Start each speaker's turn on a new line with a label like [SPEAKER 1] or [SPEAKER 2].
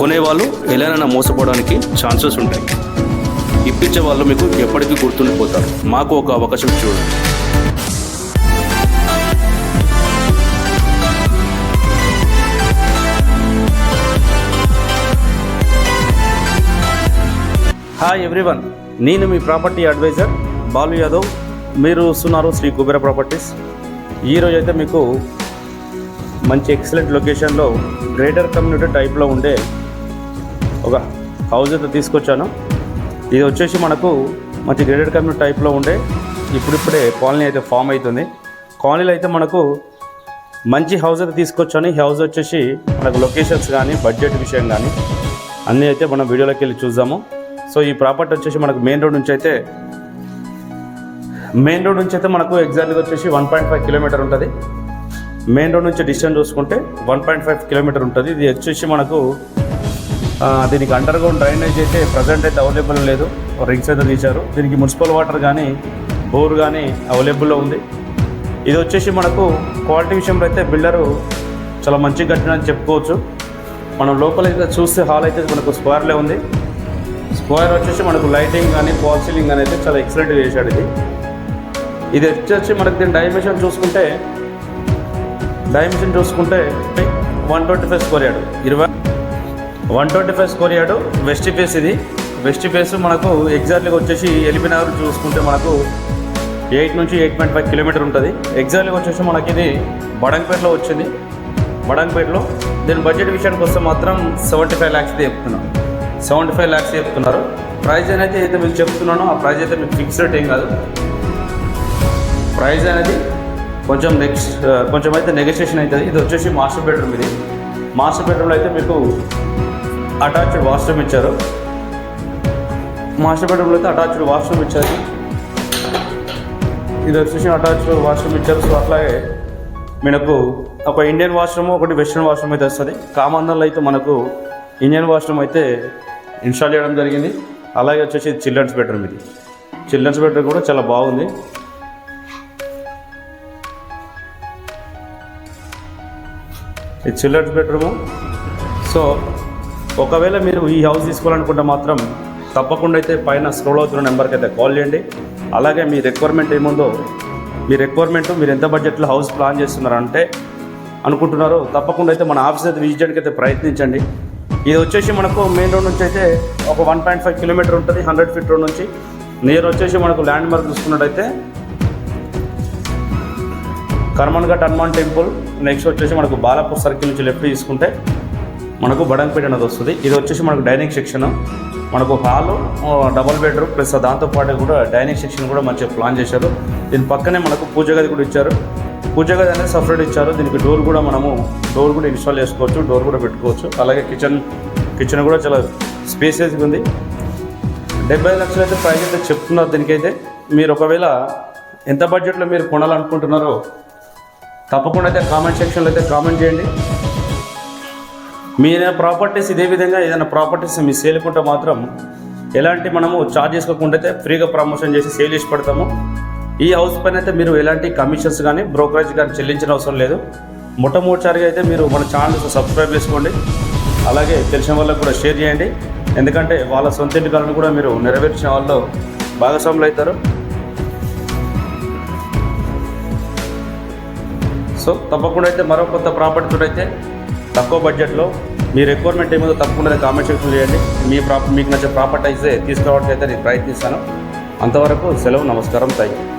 [SPEAKER 1] కొనేవాళ్ళు ఎలానైనా మోసపోవడానికి ఛాన్సెస్ ఉంటాయి. ఇప్పించే వాళ్ళు మీకు ఎప్పటికీ గుర్తుండిపోతారు మాకు ఒక అవకాశం చూడండి హాయ్ ఎవ్రీవన్ నేను మీ ప్రాపర్టీ అడ్వైజర్ బాలు యాదవ్. మీరు చూస్తున్నారు శ్రీ కుబేర ప్రాపర్టీస్. ఈరోజు అయితే మీకు మంచి ఎక్సలెంట్ లొకేషన్లో గ్రేటర్ కమ్యూనిటీ టైప్లో ఉండే ఒక హౌస్ అయితే తీసుకొచ్చాను. ఇది వచ్చేసి మనకు మంచి గ్రేడెడ్ కమ్యూనిటీ టైప్లో ఉండే ఇప్పుడిప్పుడే కాలనీ అయితే ఫామ్ అవుతుంది. కాలనీలో అయితే మనకు మంచి హౌస్ అయితే తీసుకొచ్చాను. ఈ హౌస్ వచ్చేసి మనకు లొకేషన్స్ కానీ బడ్జెట్ విషయం కానీ అన్నీ అయితే మనం వీడియోలోకి వెళ్ళి చూద్దాము. సో ఈ ప్రాపర్టీ వచ్చేసి మనకు మెయిన్ రోడ్ నుంచి అయితే మెయిన్ రోడ్ నుంచి అయితే మనకు ఎగ్జాక్ట్గా వచ్చేసి వన్ పాయింట్ ఫైవ్ కిలోమీటర్ ఉంటుంది. మెయిన్ రోడ్ నుంచి డిస్టెన్స్ చూసుకుంటే వన్ పాయింట్ ఫైవ్ కిలోమీటర్ ఉంటుంది. ఇది వచ్చేసి మనకు దీనికి అండర్ గ్రౌండ్ డ్రైనేజ్ అయితే ప్రజెంట్ అయితే అవైలబుల్ లేదు. రింగ్స్ అయితే తీశారు. దీనికి మున్సిపల్ వాటర్ కానీ బోర్ కానీ అవైలబుల్లో ఉంది. ఇది వచ్చేసి మనకు క్వాలిటీ విషయంలో అయితే బిల్డరు చాలా మంచిగా కట్టినని చెప్పుకోవచ్చు. మనం లోపల అయితే చూస్తే హాల్ అయితే మనకు స్క్వేర్లే ఉంది. స్క్వేర్ వచ్చేసి మనకు లైటింగ్ కానీ ఫాల్ సీలింగ్ కానీ అయితే చాలా ఎక్సలెంట్గా చేశాడు ఇది. ఇది వచ్చేసి మనకు దీని డైమెన్షన్ చూసుకుంటే డైమెన్షన్ చూసుకుంటే one twenty five square yard ఇరవై వన్ ట్వంటీ ఫైవ్ స్కోర్ అయ్యాడు వెస్ట్ పేస్ ఇది. వెస్ట్ పేస్ మనకు ఎగ్జాక్ట్లీగా వచ్చేసి ఎలిపినగర్ చూసుకుంటే మనకు ఎయిట్ నుంచి ఎయిట్ పాయింట్ ఫైవ్ కిలోమీటర్ ఉంటుంది. ఎగ్జాక్ట్లీగా వచ్చేసి మనకి ఇది బడంగపేటలో వచ్చింది. బడంగపేటలో దీని బడ్జెట్ విషయానికి వస్తే మాత్రం సెవెంటీ ఫైవ్ ల్యాక్స్ చెప్తున్నాం. సెవెంటీ ఫైవ్ ల్యాక్స్ చెప్తున్నారు. ప్రైస్ అనేది అయితే మీకు చెప్తున్నానో. ఆ ప్రైస్ అయితే మీకు ఫిక్స్ రేట్ ఏం కాదు. ప్రైజ్ అనేది కొంచెం నెక్స్ట్ కొంచెం అయితే నెగోషియేషన్ అవుతుంది. ఇది వచ్చేసి మాస్టర్ బెడ్రూమ్ ఇది. మాస్టర్ బెడ్రూమ్లో అయితే మీకు అటాచ్డ్ వాష్రూమ్ ఇచ్చారు. మాస్టర్ బెడ్రూమ్లో అయితే అటాచ్డ్ వాష్రూమ్ ఇచ్చారు. ఇది వచ్చేసి అటాచ్డ్ వాష్రూమ్ ఇచ్చారు. సో అట్లాగే మనకు ఒక ఇండియన్ వాష్రూమ్ ఒకటి వెస్ట్రన్ వాష్రూమ్ అయితే వస్తుంది. కామన్లో అయితే మనకు ఇండియన్ వాష్రూమ్ అయితే ఇన్స్టాల్ చేయడం జరిగింది. అలాగే వచ్చేసి చిల్డ్రన్స్ బెడ్రూమ్ ఇది. చిల్డ్రన్స్ బెడ్రూమ్ కూడా చాలా బాగుంది. ఈ చిల్డ్రన్స్ బెడ్రూము. సో ఒకవేళ మీరు ఈ హౌస్ తీసుకోవాలనుకుంటే మాత్రం తప్పకుండా అయితే పైన స్క్రోల్ అవుతున్న నెంబర్కి అయితే కాల్ చేయండి. అలాగే మీ రిక్వైర్మెంట్ ఏముందో మీ రిక్వైర్మెంట్ మీరు ఎంత బడ్జెట్లో హౌస్ ప్లాన్ చేస్తున్నారంటే అనుకుంటున్నారో తప్పకుండా అయితే మన ఆఫీస్ అయితే విజిట్ చేయడానికి అయితే ప్రయత్నించండి. ఇది వచ్చేసి మనకు మెయిన్ రోడ్ నుంచి అయితే ఒక వన్ పాయింట్ ఫైవ్ కిలోమీటర్ ఉంటుంది హండ్రెడ్ ఫీట్ రోడ్ నుంచి. నియర్ వచ్చేసి మనకు ల్యాండ్ మార్క్ చూసుకున్నట్టయితే కర్మన్ఘట్ హనుమాన్ టెంపుల్ నెక్స్ట్ వచ్చేసి మనకు బాలాపూర్ సర్కిల్ నుంచి లెఫ్ట్ తీసుకుంటే మనకు బడంపేట అనేది వస్తుంది. ఇది వచ్చేసి మనకు డైనింగ్ సెక్షన్. మనకు హాలు డబల్ బెడ్రూమ్ ప్లస్ దాంతోపాటు కూడా డైనింగ్ సెక్షన్ కూడా మంచిగా ప్లాన్ చేశారు. దీని పక్కనే మనకు పూజ గది కూడా ఇచ్చారు. పూజ గది అనేది సపరేట్ ఇచ్చారు. దీనికి డోర్ కూడా మనము డోర్ కూడా ఇన్స్టాల్ చేసుకోవచ్చు డోర్ కూడా పెట్టుకోవచ్చు. అలాగే కిచెన్ కిచెన్ కూడా చాలా స్పేసెస్గా ఉంది. డెబ్బై లక్షలు అయితే ప్రైస్ అయితే చెప్తున్నారు దీనికైతే. మీరు ఒకవేళ ఎంత బడ్జెట్లో మీరు కొనాలనుకుంటున్నారో తప్పకుండా అయితే కామెంట్ సెక్షన్లో అయితే కామెంట్ చేయండి. మీరే ప్రాపర్టీస్ ఇదే విధంగా ఏదైనా ప్రాపర్టీస్ మీ సేల్కుంటే మాత్రం ఎలాంటి మనము చార్జ్ చేసుకోకుండా అయితే ఫ్రీగా ప్రమోషన్ చేసి సేల్ చేసి పెడతాము. ఈ హౌస్ పైన అయితే మీరు ఎలాంటి కమిషన్స్ కానీ బ్రోకరేజ్ కానీ చెల్లించిన అవసరం లేదు. మొట్టమొదటిసారిగా అయితే మీరు మన ఛానల్ సబ్స్క్రైబ్ చేసుకోండి. అలాగే తెలిసిన వాళ్ళకు కూడా షేర్ చేయండి. ఎందుకంటే వాళ్ళ సొంత ఇంటి కళను కూడా మీరు నెరవేర్చిన వాళ్ళు భాగస్వాములు అవుతారు. సో తప్పకుండా అయితే మరో కొత్త ప్రాపర్టీతో అయితే తక్కువ బడ్జెట్లో మీ రిక్వైర్మెంట్ ఏమో తప్పకుండా కామెంట్ సెక్షన్ చేయండి. మీ ప్రాప మీకు నచ్చే ప్రాపర్టీ అయితే తీసుకోవడానికి అయితే నేను ప్రయత్నిస్తాను. అంతవరకు సెలవు నమస్కారం థ్యాంక్ యూ